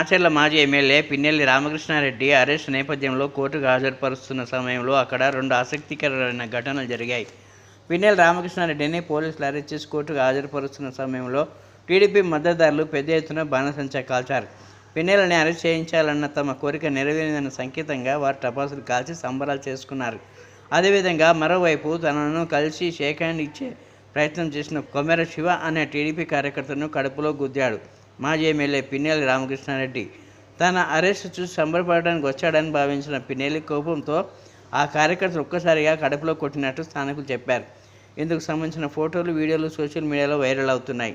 మాచర్ల మాజీ MLA Pinnelli Ramakrishna Reddy arrest నేపథ్యంలో కోర్టుకు హాజరుపరుస్తున్న సమయంలో అక్కడ రెండు ఆసక్తికరమైన ఘటనలు జరిగాయి. పిన్నెల్లి రామకృష్ణారెడ్డిని పోలీసులు అరెస్ట్ చేసి కోర్టుకు హాజరుపరుస్తున్న సమయంలో టీడీపీ మద్దతుదారులు పెద్ద ఎత్తున బాణసంచా కాల్చారు. పిన్నెలని అరెస్ట్ చేయించాలన్న తమ కోరిక నెరవేరిందన్న సంకేతంగా వారు టపాసులు కాల్చి సంబరాలు చేసుకున్నారు. అదేవిధంగా మరోవైపు తనను కలిసి షేక్ హ్యాండ్ ఇచ్చే ప్రయత్నం చేసిన కొమెర శివ అనే టీడీపీ కార్యకర్తను కడుపులో గుద్దాడు. మాజీ ఎమ్మెల్యే పిన్నెల్లి రామకృష్ణారెడ్డి. తన అరెస్ట్ చూసి సంబరపడడానికి వచ్చాడని భావించిన పిన్నెల్లి కోపంతో ఆ కార్యకర్తలు ఒక్కసారిగా కడుపులో కొట్టినట్టు స్థానికులు చెప్పారు. ఇందుకు సంబంధించిన ఫోటోలు వీడియోలు సోషల్ మీడియాలో వైరల్ అవుతున్నాయి.